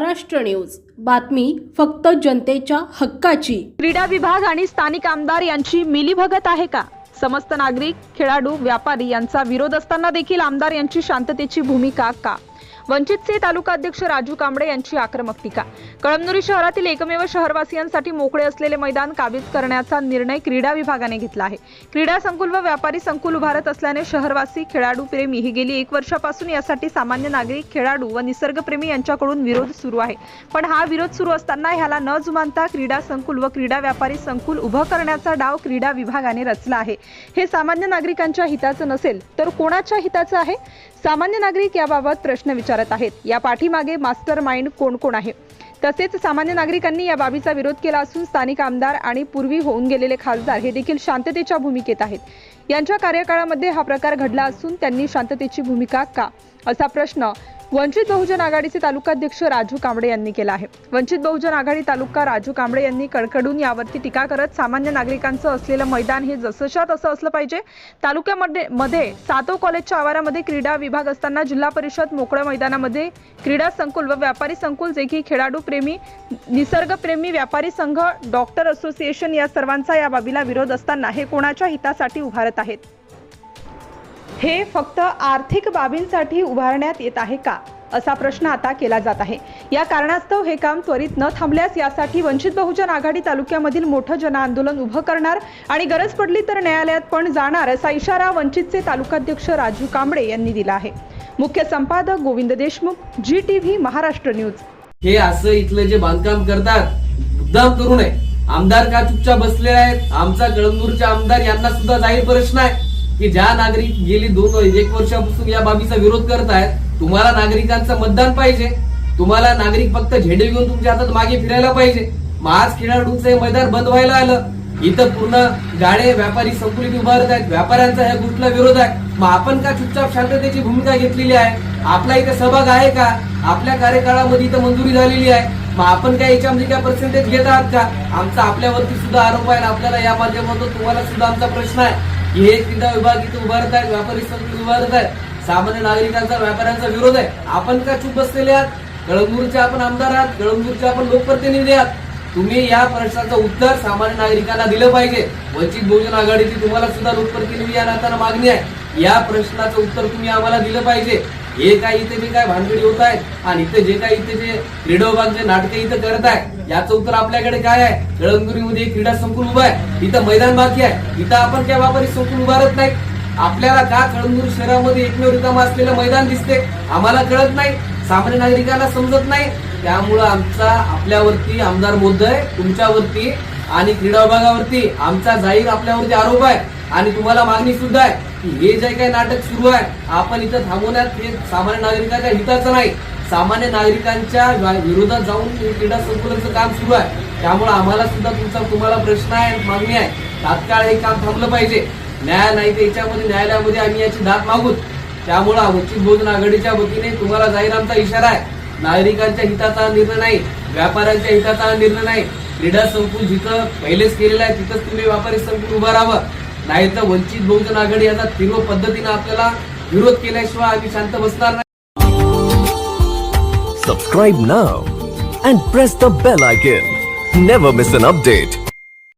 Maharashtra news. बातमी फक्त जनतेच्या हक्काची. क्रीडा विभाग आणि स्थानिक आमदार यांची मिलीभगत आहे का? समस्त नागरिक खेळाडू व्यापारी यांचा विरोध असताना देखील आमदार यांची शांततेची भूमिका का? वंचितचे तालुका अध्यक्ष राजू कांबळे यांची आक्रमक टीका. कळमनुरी शहरातील एकमेव शहरवासियांसाठी मोकळे असलेले मैदान काबीज करण्याचा निर्णय क्रीडा विभागाने घेतला आहे. क्रीडा संकुल व व्यापारी संकुल उभारत असल्याने शहरवासी खेळाडू प्रेमी ही गेली एक वर्षापासून यासाठी सामान्य नागरिक खेळाडू व निसर्गप्रेमी यांच्याकडून विरोध सुरू आहे. पण हा विरोध सुरू असताना ह्याला न जुमानता क्रीडा संकुल व क्रीडा व्यापारी संकुल उभं करण्याचा डाव क्रीडा विभागाने रचला आहे. हे सामान्य नागरिकांच्या हिताचं नसेल तर कोणाच्या हिताचं आहे? सामान्य नागरिक याबाबत प्रश्न विचार करत आहेत. या पाठीमागे मास्टर माइंड कोण कोण आहे? तसेच सामान्य नागरिकांनी या बाबीचा विरोध केला असून स्थानिक आमदार आणि पूर्वी होऊन गेलेले खासदार हे देखील शांततेच्या भूमिकेत आहेत. यांच्या कार्यकाळामध्ये हा प्रकार घडला असून त्यांनी शांततेची भूमिका का? असा प्रश्न वंचित बहुजन आघाडीचे तालुकाध्यक्ष राजू कांबळे यांनी केला आहे. वंचित बहुजन आघाडी तालुका राजू कांबळे यांनी कडकडून यावरती टीका करत सामान्य नागरिकांचं असलेलं मैदान हे जसंच्या तसं असलं पाहिजे. तालुक्यामध्ये मध्ये सातो कॉलेजच्या आवारामध्ये क्रीडा विभाग असताना जिल्हा परिषद मोकळ्या मैदानामध्ये क्रीडा संकुल व व्यापारी संकुल जे की खेळाडू प्रेमी निसर्गप्रेमी व्यापारी संघ डॉक्टर असोसिएशन या सर्वांचा या बाबीला विरोध असताना हे कोणाच्या हितासाठी उभारत आहेत? हे फक्त आर्थिक बाबींसाठी उभारण्यात येत आहे का? असा प्रश्न आता केला जात आहे. या कारणास्तव हे काम त्वरित न थांबल्यास यासाठी वंचित बहुजन आघाडी तालुक्यामधील मोठं जनआंदोलन उभं करणार आणि गरज पडली तर न्यायालयात पण जाणार असा इशारा वंचितचे तालुकाध्यक्ष राजू कांबळे यांनी दिला आहे. मुख्य संपादक Govind Deshmukh G T Maharashtra news. हे असं इथलं जे बांधकाम करतात मुद्दाम करू नये. आमदार का चुपचाप बसले आहेत? आमचा कळमनूरचे आमदार यांना सुद्धा जाहीर प्रश्न आहे. की ज्या नागरिक गेली दोन एक वर्षापासून या बाबीचा विरोध करत आहेत तुम्हाला नागरिकांचं मतदान पाहिजे. तुम्हाला नागरिक फक्त झेंडे घेऊन तुमच्या हातात मागे फिरायला पाहिजे. मग आज खेळाडूंचं हे मैदान बंद व्हायला आलं. इथं पूर्ण गाडे व्यापारी संकुलित उभारत आहेत. व्यापाऱ्यांचा ह्या गोष्टीला विरोध आहे. मग आपण का चुपचाप शांततेची भूमिका घेतलेली आहे? आपला इथे सहभाग आहे का? आपल्या कार्यकाळामध्ये इथं मंजुरी झालेली आहे. मग आपण काय याच्यामध्ये काय पर्सेंटेज घेत आहात का? आमचा आपल्यावरती सुद्धा आरोप आहे आपल्याला या माध्यमातून तुम्हाला सुद्धा आमचा प्रश्न आहे. हे क्रीडा विभाग इथे उभारत आहेत व्यापारी संघ उभारत आहेत सामान्य नागरिकांचा व्यापाऱ्यांचा विरोध आहे. आपण का चूप बसलेले आहात? कळमनूरचे आपण आमदार आहात कळमनूरचे आपण लोकप्रतिनिधी आहात. तुम्ही या प्रश्नाचं उत्तर सामान्य नागरिकांना दिलं पाहिजे. वंचित बहुजन आघाडीची तुम्हाला सुद्धा लोकप्रतिनिधी या नात्यानं मागणी आहे. या प्रश्नाचं उत्तर तुम्ही आम्हाला दिलं पाहिजे. हे काय इथे जे काय भानगडी होत आहेत आणि इथे जे काय इथे जे क्रीडा विभाग जे नाटके इथं करत आहे याचं उत्तर आपल्याकडे काय आहे? कळमनुरीमध्ये क्रीडा संकुल उभा आहे. इथं मैदान बाकी आहे. इथं आपण त्या व्यापारी संकुल उभारत नाही. आपल्याला का कळंगुरी शहरामध्ये एकमेव रिकाम असलेलं मैदान दिसते आम्हाला कळत नाही. सामान्य नागरिकांना समजत नाही. त्यामुळं आमचा आपल्यावरती आमदार मोद आहे तुमच्यावरती आणि क्रीडा विभागावरती आमचा जाहीर आपल्यावरती आरोप आहे आणि तुम्हाला मागणी सुद्धा आहे की हे जे काही नाटक सुरू आहे आपण इथं थांबवण्यात हे सामान्य नागरिकांच्या हिताचं नाही. सामान्य नागरिकांच्या विरोधात जाऊन हे क्रीडा संकुलाचं काम सुरू आहे. त्यामुळे आम्हाला सुद्धा तुमचा तुम्हाला प्रश्न आहे मागणी आहे. तात्काळ हे काम थांबलं पाहिजे. न्याय नाही तर याच्यामध्ये न्यायालयामध्ये आम्ही याची दाद मागूत त्यामुळे वंचित बहुजन आघाडीच्या वतीने तुम्हाला जाहीर आमचा इशारा आहे. नागरिकांच्या हिताचा निर्णय नाही. व्यापाऱ्यांच्या हिताचा निर्णय नाही. क्रीडा संकुल जिथं पहिलेच केलेलं आहे तिथंच तुम्ही व्यापारी संकुल उभं राहावं. नाही तर वंचित बहुजन आघाडी याचा तीव्र पद्धतीने आपल्याला विरोध केल्याशिवाय आम्ही शांत बसणार नाही. Subscribe now and press the bell icon never miss an update